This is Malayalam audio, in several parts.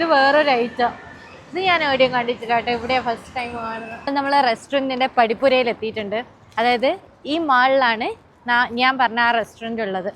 ഇത് വേറൊരു ഐറ്റം ഇത് ഞാൻ എവിടെയും കണ്ടിട്ടില്ല കേട്ടോ. ഇവിടെ ഫസ്റ്റ് ടൈം കാണുന്നത്. നമ്മൾ റെസ്റ്റോറന്റിന്റെ പടിപ്പുരയിൽ എത്തിയിട്ടുണ്ട്. അതായത് ഈ മാളിലാണ് ഞാൻ പറഞ്ഞ ആ റെസ്റ്റോറന്റ് ഉള്ളത്.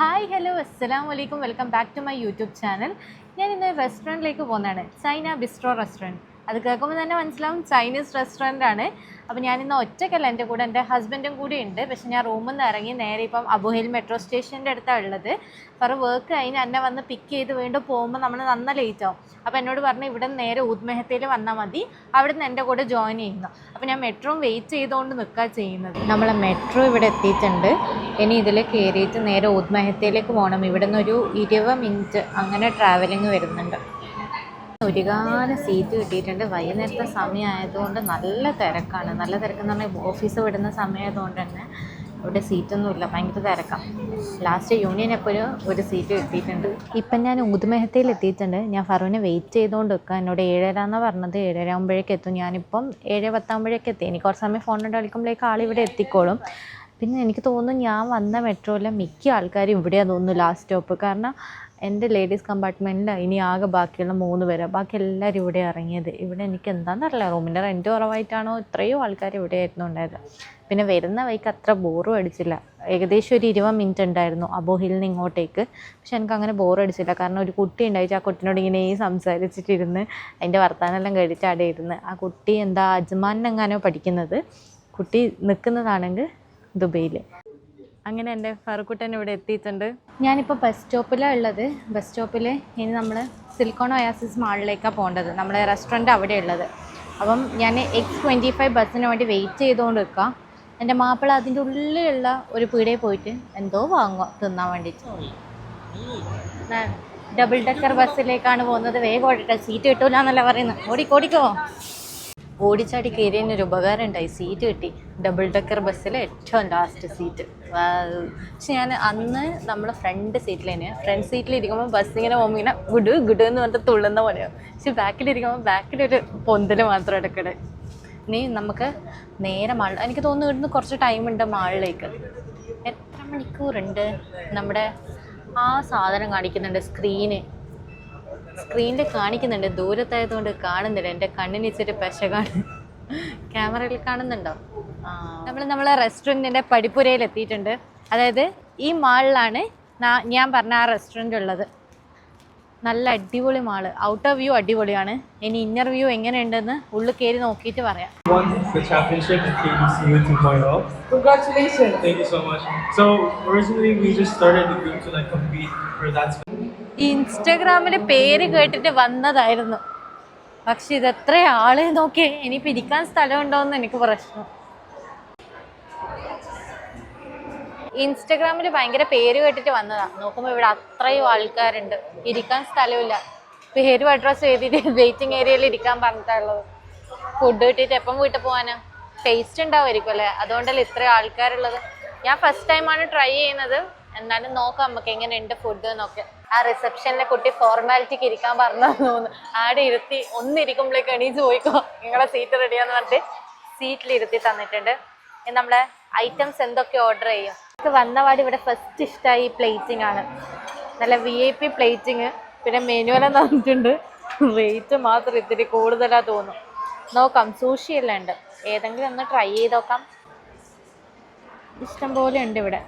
ഹായ് ഹലോ അസ്സലാം വലൈക്കും welcome back to my YouTube channel ഞാൻ ഇന്ന് റെസ്റ്റോറന്റിലേക്ക് പോകുന്നതാണ്. ചൈന ബിസ്ട്രോ റെസ്റ്റോറന്റ് അത് കേൾക്കുമ്പോൾ തന്നെ മനസ്സിലാവും ചൈനീസ് റെസ്റ്റോറന്റ് ആണ്. അപ്പോൾ ഞാൻ ഇന്ന് ഒറ്റയ്ക്കല്ല എന്റെ കൂടെ എന്റെ ഹസ്ബൻഡും കൂടി ഉണ്ട്. പക്ഷേ ഞാൻ റൂമിൽ നിന്ന് ഇറങ്ങി നേരെ ഇപ്പം അബുഹിൽ മെട്രോ സ്റ്റേഷന്റെ അടുത്താണ് ഉള്ളത്. അപ്പോൾ വർക്ക് കഴിഞ്ഞ് എന്നെ വന്ന് പിക്ക് ചെയ്ത് വീണ്ടും പോകുമ്പോൾ നമ്മൾ നന്ന ലേറ്റ് ആവും. അപ്പോൾ എന്നോട് പറഞ്ഞു ഇവിടെ നേരെ ഊദ്മഹത്തയിൽ വന്നാൽ മതി. അവിടെ നിന്ന് എന്റെ കൂടെ ജോയിൻ ചെയ്യുന്നു. അപ്പോൾ ഞാൻ മെട്രോ വെയിറ്റ് ചെയ്തുകൊണ്ട് നിൽക്കുക ചെയ്യുന്നത്. നമ്മൾ മെട്രോ ഇവിടെ എത്തിയിട്ടുണ്ട്. ഇനി ഇതിൽ കയറിയിട്ട് നേരെ ഊദ്മഹത്തയിലേക്ക് പോകണം. ഇവിടെ നിന്നൊരു ഇരുപത് മിനിറ്റ് അങ്ങനെ ട്രാവലിംഗ് വരുന്നുണ്ട്. ഒരുപാട് സീറ്റ് കിട്ടിയിട്ടുണ്ട്. വൈകുന്നേരത്തെ സമയമായതുകൊണ്ട് നല്ല തിരക്കാണ്. നല്ല തിരക്കെന്ന് പറഞ്ഞാൽ ഓഫീസ് വിടുന്ന സമയമായതുകൊണ്ട് തന്നെ ഇവിടെ സീറ്റൊന്നുമില്ല ഭയങ്കര തിരക്കാണ് ലാസ്റ്റ് യൂണിയൻ എപ്പോഴും ഒരു സീറ്റ് കിട്ടിയിട്ടുണ്ട്. ഇപ്പം ഞാൻ ഉദുമഹത്തയിൽ എത്തിയിട്ടുണ്ട്. ഞാൻ ഫറുവിനെ വെയിറ്റ് ചെയ്തുകൊണ്ട് നിൽക്കുക എന്നോട് ഏഴര എന്നാണ് പറഞ്ഞത്. ഏഴര ആകുമ്പോഴേക്ക് എത്തും. ഞാനിപ്പം ഏഴ് പത്താകുമ്പോഴേക്ക് എത്തി. എനിക്ക് കുറച്ച് സമയം ഫോണിൽ കളിക്കുമ്പോഴേക്ക് ആളിവിടെ എത്തിക്കോളും. പിന്നെ എനിക്ക് തോന്നുന്നു ഞാൻ വന്ന മെട്രോയിലെ മിക്ക ആൾക്കാരും ഇവിടെയാണ് തോന്നുന്നു ലാസ്റ്റ് സ്റ്റോപ്പ് കാരണം എന്റെ ലേഡീസ് കമ്പാർട്ട്മെന്റിൽ ഇനി ആകെ ബാക്കിയുള്ള മൂന്ന് പേര്. ബാക്കി എല്ലാവരും ഇവിടെ ഇറങ്ങിയത്. ഇവിടെ എനിക്ക് എന്താണെന്നറിയില്ല റൂമിന്റെ റെന്റ് കുറവായിട്ടാണോ? ഇത്രയും ആൾക്കാർ ഇവിടെ ആയിരുന്നു ഉണ്ടായത്. പിന്നെ വരുന്ന വഴിക്ക് അത്ര ബോറും അടിച്ചില്ല. ഏകദേശം ഒരു ഇരുപത് മിനിറ്റ് ഉണ്ടായിരുന്നു അബോ ഹിൽ നിന്ന് ഇങ്ങോട്ടേക്ക്. പക്ഷെ എനിക്ക് അങ്ങനെ ബോർ അടിച്ചില്ല. കാരണം ഒരു കുട്ടി ഉണ്ടായിട്ട് ആ കുട്ടിനോട് ഇങ്ങനെ സംസാരിച്ചിട്ടിരുന്ന് അതിന്റെ വർത്തമാനമെല്ലാം കഴിച്ച് അവിടെ ഇരുന്ന്. ആ കുട്ടി എന്താ അജ്മാനെങ്ങാനോ പഠിക്കുന്നത്. കുട്ടി നിൽക്കുന്നതാണെങ്കിൽ ദുബൈയിൽ അങ്ങനെ എന്റെ ഫറുക്കുട്ടൻ ഇവിടെ എത്തിയിട്ടുണ്ട്. ഞാനിപ്പോൾ ബസ് സ്റ്റോപ്പിലാണ് ഉള്ളത്. ബസ് സ്റ്റോപ്പിൽ ഇനി നമ്മൾ സിലിക്കോൺ ഒയാസിസ് മാളിലേക്കാണ് പോകേണ്ടത്. നമ്മുടെ റെസ്റ്റോറന്റ് അവിടെ ഉള്ളത്. അപ്പം ഞാൻ എക്സ് ട്വന്റി ഫൈവ് ബസ്സിന് വേണ്ടി വെയിറ്റ് ചെയ്തുകൊണ്ട് നിൽക്കുക എന്റെ മാപ്പിള അതിന്റെ ഉള്ളിലുള്ള ഒരു പീടികയിൽ പോയിട്ട് എന്തോ വാങ്ങുക തിന്നാൻ വേണ്ടിയിട്ട് ഡബിൾ ഡെക്കർ ബസ്സിലേക്കാണ് പോകുന്നത്. വേഗം ഓടിട്ടെ. സീറ്റ് കിട്ടൂല എന്നല്ല പറയുന്നത് ഓടിക്കോടിക്കോ ഓടിച്ചാടി കയറിയതിന് ഒരു ഉപകാരം ഉണ്ടായി. സീറ്റ് കിട്ടി. ഡബിൾ ഡക്കർ ബസ്സിലെ ഏറ്റവും ലാസ്റ്റ് സീറ്റ് പക്ഷെ ഞാൻ അന്ന് നമ്മൾ ഫ്രണ്ട് സീറ്റിൽ തന്നെ ഫ്രണ്ട് സീറ്റിൽ ഇരിക്കുമ്പോൾ ബസ് ഇങ്ങനെ പോകുമ്പോൾ ഇങ്ങനെ ഗുഡ് ഗുഡ് എന്ന് പറഞ്ഞിട്ട് തുള്ളുന്ന പോലെയാണ് പക്ഷെ ബാക്കിലിരിക്കുമ്പോൾ ബാക്കിലൊരു പൊന്തൽ മാത്രം എടുക്കണേ. ഇനി നമുക്ക് നേരെ മാൾ എനിക്ക് തോന്നുന്നു ഇവിടുന്ന് കുറച്ച് ടൈമുണ്ട് മാളിലേക്ക്. എത്ര മണിക്കൂറുണ്ട് നമ്മുടെ ആ സാധനം കാണിക്കുന്നുണ്ട് സ്ക്രീന് സ്ക്രീനിൽ കാണിക്കുന്നുണ്ട്. ദൂരത്തായതുകൊണ്ട് കാണുന്നില്ല. എന്റെ കണ്ണിന് ഇച്ചിരി പെശകാണ് ക്യാമറയിൽ കാണുന്നുണ്ടോ? നമ്മൾ നമ്മളെ റെസ്റ്റോറന്റിന്റെ പടിപ്പുരയിൽ എത്തിയിട്ടുണ്ട് അതായത് ഈ മാളിലാണ് ഞാൻ പറഞ്ഞ ആ റെസ്റ്റോറന്റ് ഉള്ളത് നല്ല അടിപൊളി മാൾ. ഔട്ടർ വ്യൂ അടിപൊളിയാണ്. ഇനി ഇന്നർ വ്യൂ എങ്ങനെയുണ്ടെന്ന് ഉള്ളിൽ കയറി നോക്കിയിട്ട് പറയാം. The championship in KBCU 2.0. Congratulations. Thank you so much. So originally we just started the group to like compete for that. ഈ ഇൻസ്റ്റഗ്രാമിൽ പേര് കേട്ടിട്ട് വന്നതായിരുന്നു. പക്ഷെ ഇത് എത്ര ആളെ നോക്കി ഇനിയിപ്പോൾ ഇരിക്കാൻ സ്ഥലമുണ്ടോയെന്ന് എനിക്ക് പ്രശ്നം. ഇൻസ്റ്റഗ്രാമിൽ ഭയങ്കര പേര് കേട്ടിട്ട് വന്നതാ. നോക്കുമ്പോൾ ഇവിടെ അത്രയും ആൾക്കാരുണ്ട്. ഇരിക്കാൻ സ്ഥലമില്ല. പേരും അഡ്രസ്സ് എഴുതിയിട്ട് വെയിറ്റിംഗ് ഏരിയയിൽ ഇരിക്കാൻ പറഞ്ഞിട്ടുള്ളത്. ഫുഡ് കിട്ടിയിട്ട് എപ്പം വീട്ടിൽ പോകാനാ ടേസ്റ്റ് ഉണ്ടാവുമായിരിക്കും അല്ലേ? അതുകൊണ്ടല്ലേ ഇത്രയും ആൾക്കാരുള്ളത്. ഞാൻ ഫസ്റ്റ് ടൈമാണ് ട്രൈ ചെയ്യുന്നത്. എന്നാലും നോക്കാം നമുക്ക് എങ്ങനെയുണ്ട് ഫുഡ് എന്നൊക്കെ. ആ റിസപ്ഷനിലെ കുട്ടി ഫോർമാലിറ്റിക്ക് ഇരിക്കാൻ പറഞ്ഞു തോന്നുന്നു. ആടെ ഇരുത്തി ഒന്നിരിക്കുമ്പോഴേക്ക് എണീച്ച് പോയിക്കോ. നിങ്ങളെ സീറ്റ് റെഡിയാന്ന് പറഞ്ഞിട്ട് സീറ്റിൽ ഇരുത്തി തന്നിട്ടുണ്ട്. നമ്മളെ ഐറ്റംസ് എന്തൊക്കെ ഓർഡർ ചെയ്യും? നമുക്ക് വന്നപാട് ഇവിടെ ഫസ്റ്റ് ഇഷ്ടമായി പ്ലേറ്റിംഗ് ആണ്. നല്ല വി ഐ പി പ്ലേറ്റിങ് പിന്നെ മെനുവെല്ലാം തന്നിട്ടുണ്ട്. റേറ്റ് മാത്രം ഇത്തിരി കൂടുതലാ തോന്നും നോക്കാം സൂഷി എല്ലാം ഉണ്ട്. ഏതെങ്കിലും ഒന്ന് ട്രൈ ചെയ്ത് നോക്കാം. ഇഷ്ടം പോലെ ഉണ്ട് ഇവിടെ.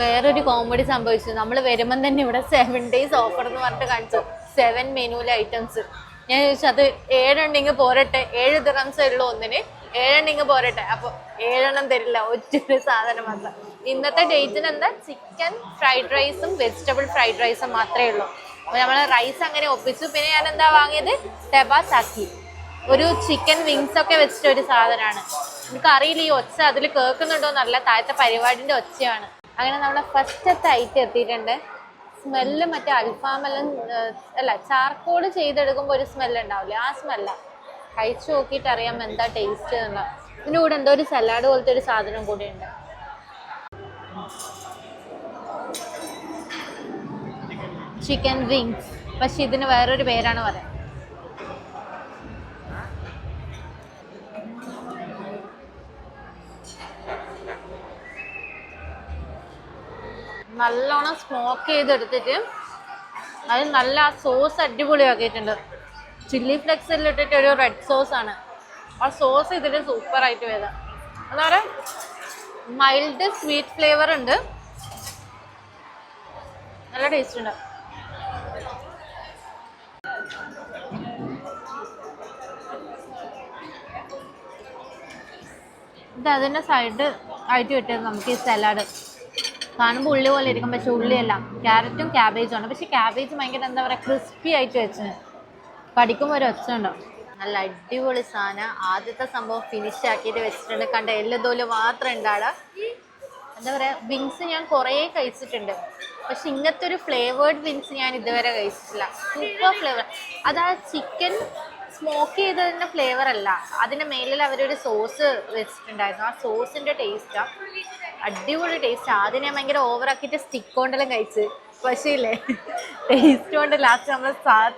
വേറൊരു കോമഡി സംഭവിച്ചു. നമ്മൾ വരുമ്പം തന്നെ ഇവിടെ സെവൻ ഡേയ്സ് ഓഫർ എന്ന് പറഞ്ഞിട്ട് കാണിച്ചു. സെവൻ മെനുവിലെ ഐറ്റംസ് ഞാൻ ചോദിച്ചു അത് ഏഴെണ്ണിങ് പോരട്ടെ? ഏഴ് ദിറംസേ ഉള്ളൂ ഒന്നിന്? ഏഴെണ്ണിങ് പോരട്ടെ? അപ്പോൾ ഏഴെണ്ണം തരില്ല. ഒറ്റൊരു സാധനം മാത്രം. ഇന്നത്തെ ഡേറ്റിന് എന്താ? ചിക്കൻ ഫ്രൈഡ് റൈസും വെജിറ്റബിൾ ഫ്രൈഡ് റൈസും മാത്രമേ ഉള്ളൂ. അപ്പോൾ നമ്മൾ റൈസ് അങ്ങനെ ഒപ്പിച്ചു. പിന്നെ ഞാൻ എന്താ വാങ്ങിയത്? തെബാസാക്കി ഒരു ചിക്കൻ വിങ്സ് ഒക്കെ വെച്ചിട്ട് ഒരു സാധനമാണ്. എനിക്ക് അറിയില്ല ഈ ഒച്ച അതിൽ കേൾക്കുന്നുണ്ടോ എന്നല്ല താഴത്തെ പരിപാടിന്റെ ഒച്ചയാണ്. അങ്ങനെ നമ്മളെ ഫസ്റ്റത്തെ ഐറ്റം എത്തിയിട്ടുണ്ട്. സ്മെല്ല് മറ്റേ അൽഫാമെല്ലാം അല്ല ചാർക്കോൾ ചെയ്തെടുക്കുമ്പോൾ ഒരു സ്മെല്ല് ഉണ്ടാവില്ലേ? ആ സ്മെല്ല കഴിച്ചു നോക്കിയിട്ട് അറിയാം എന്താ ടേസ്റ്റ് എന്നുള്ള ഇതിന്റെ കൂടെ എന്തോ ഒരു സലാഡ് പോലത്തെ ഒരു സാധനം കൂടി ഉണ്ട്. ചിക്കൻ വിങ്സ് പക്ഷെ ഇതിന് വേറൊരു പേരാണ് പറയാം നല്ലോണം സ്മോക്ക് ചെയ്തെടുത്തിട്ട് അത് നല്ല ആ സോസ് അടിപൊളിയാക്കിയിട്ടുണ്ട്. ചില്ലി ഫ്ലെക്സിൽ ഇട്ടിട്ട് ഒരു റെഡ് സോസ് ആണ്. ആ സോസ് ഇതിൽ സൂപ്പർ ആയിട്ട് വരാം എന്താ പറയുക മൈൽഡ് സ്വീറ്റ് ഫ്ലേവർ ഉണ്ട്. നല്ല ടേസ്റ്റ് ഉണ്ട്. ഇത് അതിന്റെ സൈഡ് ആയിട്ട് കിട്ടിയത് നമുക്ക് ഈ സലാഡ് കാണുമ്പോൾ ഉള്ളി പോലെ ഇരിക്കും. പക്ഷെ ഉള്ളിയല്ല. ക്യാരറ്റും ക്യാബേജും ആണ് പക്ഷെ ക്യാബേജ് ഭയങ്കര എന്താ പറയുക ക്രിസ്പി ആയിട്ട് വെച്ചത് കടിക്കുമ്പോൾ ഒരു ഒച്ച ഉണ്ടാവും. നല്ല അടിപൊളി സാധനം. ആദ്യത്തെ സംഭവം ഫിനിഷ് ആക്കിയിട്ട് വെച്ചിട്ടുണ്ട്. കണ്ട എല്ലതോൽ മാത്രം ഉണ്ടാവുക. എന്താ പറയുക വിങ്സ് ഞാൻ കുറേ കഴിച്ചിട്ടുണ്ട്. പക്ഷെ ഇങ്ങനത്തെ ഒരു ഫ്ലേവേർഡ് വിങ്സ് ഞാൻ ഇതുവരെ കഴിച്ചിട്ടില്ല. സൂപ്പർ ഫ്ലേവർ അത് ആ ചിക്കൻ സ്മോക്ക് ചെയ്തതിന്റെ ഫ്ലേവർ അല്ല. അതിന്റെ മേലിൽ അവരൊരു സോസ് വെച്ചിട്ടുണ്ടായിരുന്നു. ആ സോസിന്റെ ടേസ്റ്റാണ് അടിപൊളി ടേസ്റ്റ് ആദ്യം ഞാൻ ഭയങ്കര ഓവറാക്കിയിട്ട് സ്റ്റിക്ക് കൊണ്ടെല്ലാം കഴിച്ച്. പക്ഷേ ടേസ്റ്റ് കൊണ്ട് ലാസ്റ്റ് നമ്മൾ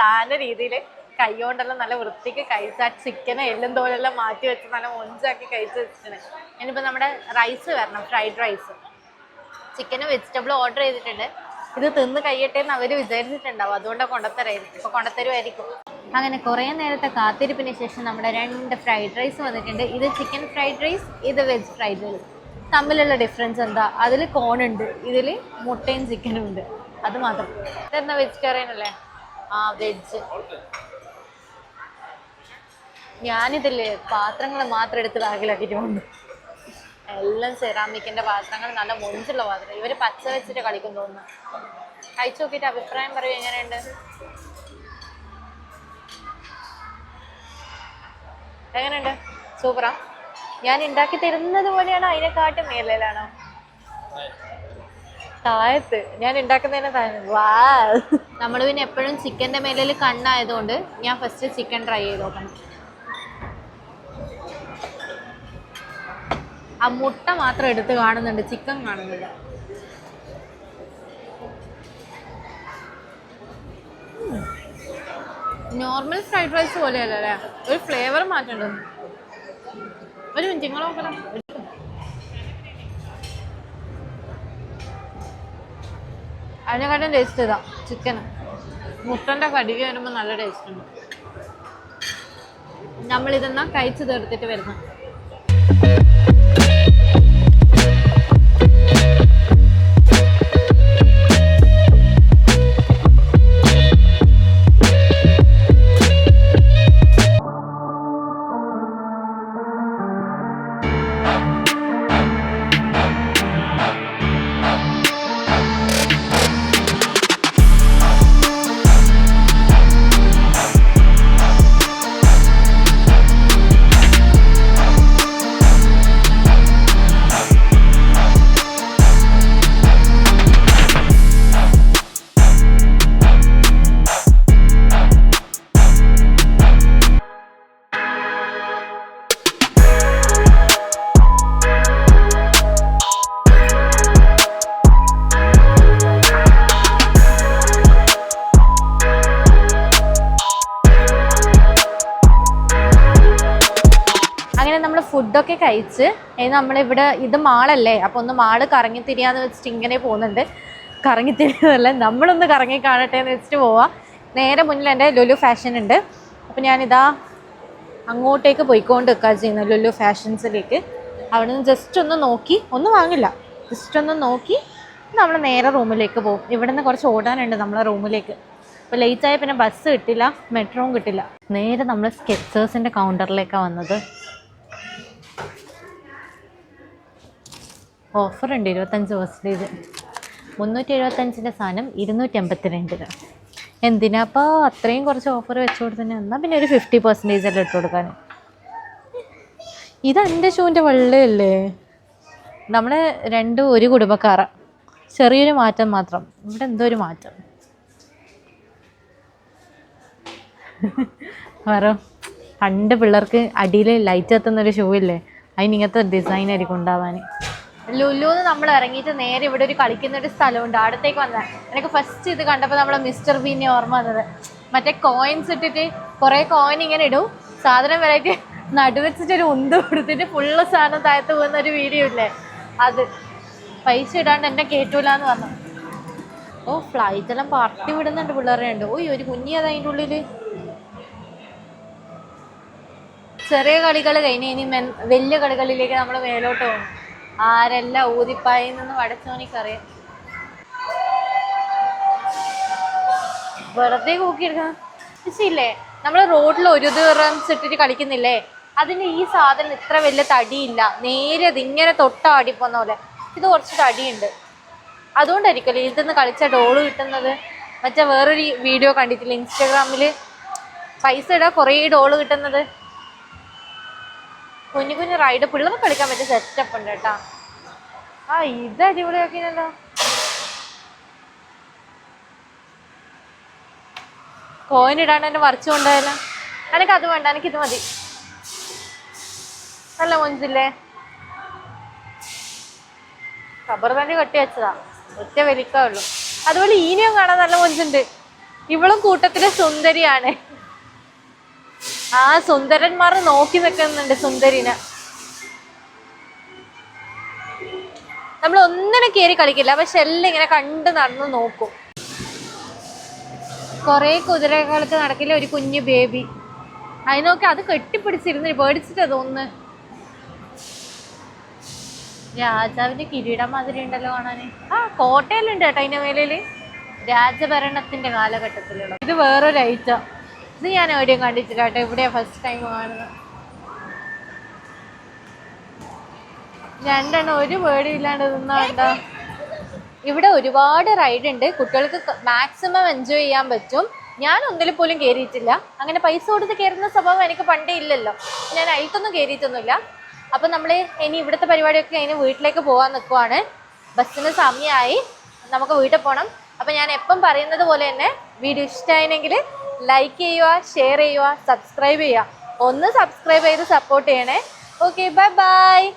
താന്ന രീതിയിൽ കൈ കൊണ്ടെല്ലാം നല്ല വൃത്തിക്ക് കഴിച്ച് ആ ചിക്കനെ എല്ലും തോലെല്ലാം മാറ്റി വെച്ച് നല്ല മൊഞ്ചാക്കി കഴിച്ച് വെച്ചിട്ടുണ്ട്. ഇനിയിപ്പോൾ നമ്മുടെ റൈസ് വരണം ഫ്രൈഡ് റൈസ് ചിക്കനും വെജിറ്റബിളും ഓർഡർ ചെയ്തിട്ടുണ്ട്. ഇത് തിന്ന് കഴിയട്ടെ എന്ന് അവർ വിചാരിച്ചിട്ടുണ്ടാവും. അതുകൊണ്ടാണ് കൊണ്ടുത്തരായിരുന്നു ഇപ്പോൾ കൊണ്ടുത്തരുമായിരിക്കും അങ്ങനെ കുറേ നേരത്തെ കാത്തിരിപ്പിന് ശേഷം നമ്മുടെ രണ്ട് ഫ്രൈഡ് റൈസ് വന്നിട്ടുണ്ട്. ഇത് ചിക്കൻ ഫ്രൈഡ് റൈസ് ഇത് വെജ് ഫ്രൈഡ് റൈസ് തമ്മിലുള്ള ഡിഫറൻസ് എന്താ? അതിൽ കോണുണ്ട് ഇതിൽ മുട്ടയും ചിക്കനും ഉണ്ട്. അത് മാത്രം. ഇതെന്താ വെജിറ്റേറിയൻ അല്ലേ ആ വെജ് ഞാനിതിൽ പാത്രങ്ങൾ മാത്രം എടുത്ത് ബാഗിലാക്കിയിട്ട് വന്നു. എല്ലാം സെറാമിക്കിന്റെ പാത്രങ്ങൾ നല്ല മൊഞ്ചുള്ള പാത്രം. ഇവർ പച്ച വെച്ചിട്ട് കളിക്കും തോന്നുന്നു. കഴിച്ചു നോക്കിയിട്ട് അഭിപ്രായം പറയൂ എങ്ങനെയുണ്ട്? എങ്ങനെയുണ്ട്? സൂപ്പറാ. ഞാൻ ഉണ്ടാക്കി തരുന്നത് പോലെയാണോ അതിനെക്കാട്ടും മേലിലാണോ? താഴത്ത്. ഞാൻ ഉണ്ടാക്കുന്നതിന് താഴെ വാ നമ്മൾ പിന്നെ എപ്പോഴും ചിക്കന്റെ മേലിൽ കണ്ണായതുകൊണ്ട് ഞാൻ ഫസ്റ്റ് ചിക്കൻ ട്രൈ ചെയ്ത് നോക്കണം. ആ മുട്ട മാത്രം എടുത്ത് കാണുന്നുണ്ട്. ചിക്കൻ കാണുന്നില്ല. നോർമൽ ഫ്രൈഡ് റൈസ് പോലെയല്ല അല്ലേ? ഒരു ഫ്ലേവർ മാറ്റുന്നുണ്ട് ഒരു മിനിറ്റ് നിങ്ങൾ നോക്കണം. അതിനെക്കാട്ടും ടേസ്റ്റ് ഇതാ ചിക്കൻ മുട്ടന്റെ കടിക വരുമ്പോൾ നല്ല ടേസ്റ്റ് ഉണ്ട്. നമ്മളിതെന്നാ കഴിച്ചു തീർത്തിട്ട് വരുന്നത് കഴിച്ച് നമ്മളിവിടെ ഇത് മാളല്ലേ അപ്പോൾ ഒന്ന് മാൾ കറങ്ങി തിരിയാന്ന് വെച്ചിട്ട് ഇങ്ങനെ പോകുന്നുണ്ട്. കറങ്ങി തിരിയതല്ല നമ്മളൊന്ന് കറങ്ങി കാണട്ടെ എന്ന് വെച്ചിട്ട് പോവാം. നേരെ മുന്നിൽ എന്റെ ലുലു ഫാഷൻ ഉണ്ട്. അപ്പോൾ ഞാനിതാ അങ്ങോട്ടേക്ക് പോയിക്കൊണ്ട് നിൽക്കുക ചെയ്യുന്നത് ലുലു ഫാഷൻസിലേക്ക്. അവിടെ നിന്ന് ജസ്റ്റ് ഒന്ന് നോക്കി ഒന്നും വാങ്ങില്ല. ജസ്റ്റ് ഒന്ന് നോക്കി നമ്മൾ നേരെ റൂമിലേക്ക് പോകും. ഇവിടെ നിന്ന് കുറച്ച് ഓടാനുണ്ട് നമ്മളെ റൂമിലേക്ക്. അപ്പോൾ ആയ പിന്നെ ബസ് കിട്ടില്ല മെട്രോവും കിട്ടില്ല. നേരെ നമ്മൾ സ്കെച്ചേഴ്സിന്റെ കൗണ്ടറിലേക്കാണ് വന്നത്. ഓഫർ ഉണ്ട് ഇരുപത്തഞ്ച് പെർസെന്റേജ് മുന്നൂറ്റി എഴുപത്തഞ്ചിന്റെ സാധനം ഇരുന്നൂറ്റി എൺപത്തിരണ്ടിന് എന്തിനാപ്പോൾ അത്രയും കുറച്ച് ഓഫർ വെച്ച് കൊടുത്തന്നെ എന്നാൽ പിന്നെ ഒരു ഫിഫ്റ്റി പെർസെന്റേജ് എല്ലാം ഇട്ട് കൊടുക്കാൻ ഇത് എന്റെ ഷൂവിന്റെ വെള്ളയല്ലേ? നമ്മൾ രണ്ടും ഒരു കുടുംബക്കാരാണ് ചെറിയൊരു മാറ്റം മാത്രം. ഇവിടെ എന്തോ ഒരു മാറ്റം. വേറെ പണ്ട് പിള്ളേർക്ക് അടിയിൽ ലൈറ്റ് എത്തുന്നൊരു ഷൂ ഇല്ലേ? അതിന് ഇങ്ങനത്തെ ഡിസൈൻ ആയിരിക്കും ഉണ്ടാവാൻ ലുലുന്ന് നമ്മൾ ഇറങ്ങിയിട്ട് നേരെ ഇവിടെ ഒരു കളിക്കുന്ന ഒരു സ്ഥലമുണ്ട്. അടുത്തേക്ക് വന്നത്. എനിക്ക് ഫസ്റ്റ് ഇത് കണ്ടപ്പോൾ നമ്മളെ മിസ്റ്റർ ബീനെ ഓർമ്മ വന്നത്. മറ്റേ കോയിൻസ് ഇട്ടിട്ട് കുറേ കോയിൻ ഇങ്ങനെ ഇടും. സാധനം വരായിട്ട് നടുവെച്ചിട്ട് ഒരു ഉന്ത് കൊടുത്തിട്ട് ഫുള്ള് സാധനം താഴത്ത് പോകുന്ന ഒരു വീഡിയോ ഇല്ലേ? അത്. പൈസ ഇടാണ്ട് എന്നെ കേട്ടൂലെന്ന് പറഞ്ഞു. ഓ ഫ്ലൈറ്റ് എല്ലാം പറത്തി വിടുന്നുണ്ട് പിള്ളേരെ ഉണ്ട് ഓയ് ഒരു കുഞ്ഞിയത് അതിന്റെ ഉള്ളിൽ ചെറിയ കളികൾ കഴിഞ്ഞ് ഇനി വലിയ കളികളിലേക്ക് നമ്മൾ മേലോട്ട് പോകും. ആരെല്ലാം ഊതിപ്പായി നിന്ന് വടച്ചോനിക്കറിയാം. വെറുതെ കൂക്കിയെടുക്കണം ഇല്ലേ നമ്മൾ റോഡിൽ ഒരു ദിവസം ഇട്ടിട്ട് കളിക്കുന്നില്ലേ? അതിന് ഈ സാധനം ഇത്ര വലിയ തടിയില്ല. നേരെ ഇതിങ്ങനെ തൊട്ടാടിപ്പോന്ന പോലെ. ഇത് കുറച്ച് തടിയുണ്ട്. അതുകൊണ്ടായിരിക്കുമല്ലോ ഇതിന്ന് കളിച്ച ഡോൾ കിട്ടുന്നത്? മറ്റേ വേറൊരു വീഡിയോ കണ്ടിട്ടില്ല? ഇൻസ്റ്റാഗ്രാമിൽ പൈസ ഇടാൻ കുറേ ഡോൾ കിട്ടുന്നത്? കുഞ്ഞു കുഞ്ഞു റൈഡ് പിള്ളേർക്ക് കളിക്കാൻ പറ്റിയ സെറ്റപ്പ് ഉണ്ട് കേട്ടാ. ആ ഇത് അടിപൊളിയാക്കിനല്ലോ കോയിൻ ഇടാണ്ട് എന്നെ വറച്ചു കൊണ്ടുപോയാലോ എനിക്ക് അത് വേണ്ട എനിക്കിത് മതി. നല്ല മൊഞ്ചില്ലേ? റബ്ബർ ബാൻഡ് കെട്ടി വെച്ചതാ. ഒറ്റ വലിക്കാവുള്ളൂ അതുപോലെ ഈനിയും കാണാൻ നല്ല മൊഞ്ചുണ്ട്. ഇവളും കൂട്ടത്തിലെ സുന്ദരിയാണ്. ആ സുന്ദരന്മാർ നോക്കി നിൽക്കുന്നുണ്ട് സുന്ദരിനെ. നമ്മൾ ഒന്നിനെ കയറി കളിക്കില്ല പക്ഷെ എല്ലാം ഇങ്ങനെ കണ്ട് നടന്ന് നോക്കും. കൊറേ കുതിരകൾക്ക് നടക്കില്ല ഒരു കുഞ്ഞു ബേബി. അതിനൊക്കെ അത് കെട്ടിപ്പിടിച്ചിരുന്ന് പേടിച്ചിട്ടാ തോന്നുന്നു. രാജാവിന്റെ കിരീടം മാതിരി ഉണ്ടല്ലോ കാണാന്. ആ കോട്ടയിലുണ്ട് കേട്ടോ അതിന്റെ മേലിൽ. രാജഭരണത്തിന്റെ കാലഘട്ടത്തിലുള്ള. ഇത് വേറൊരു ഐറ്റം ഇത് ഞാൻ എവിടെയും കണ്ടിട്ടില്ല ഇവിടെയാ ഫസ്റ്റ് ടൈം കാണുന്നത്. രണ്ടെണ്ണം ഒരു പേടി ഇല്ലാണ്ട് നിന്നാണ്ടോ ഇവിടെ ഒരുപാട് റൈഡ് ഉണ്ട്. കുട്ടികൾക്ക് മാക്സിമം എൻജോയ് ചെയ്യാൻ പറ്റും. ഞാൻ ഒന്നിൽ പോലും കയറിയിട്ടില്ല അങ്ങനെ പൈസ കൊടുത്ത് കയറുന്ന സ്വഭാവം എനിക്ക് പണ്ടേ ഇല്ലല്ലോ. ഞാൻ അതിലത്തൊന്നും കയറിയിട്ടൊന്നുമില്ല അപ്പം നമ്മൾ ഇനി ഇവിടുത്തെ പരിപാടിയൊക്കെ കഴിഞ്ഞ് വീട്ടിലേക്ക് പോകാൻ നിൽക്കുവാണ് ബസ്സിന് സമയമായി. നമുക്ക് വീട്ടിൽ പോകണം അപ്പം ഞാൻ എപ്പം പറയുന്നത് പോലെ തന്നെ വീഡിയോ ഇഷ്ടമായെങ്കിൽ ലൈക്ക് ചെയ്യുക ഷെയർ ചെയ്യുക സബ്സ്ക്രൈബ് ചെയ്യുക. ഒന്ന് സബ്സ്ക്രൈബ് ചെയ്ത് സപ്പോർട്ട് ചെയ്യണേ. Okay bye bye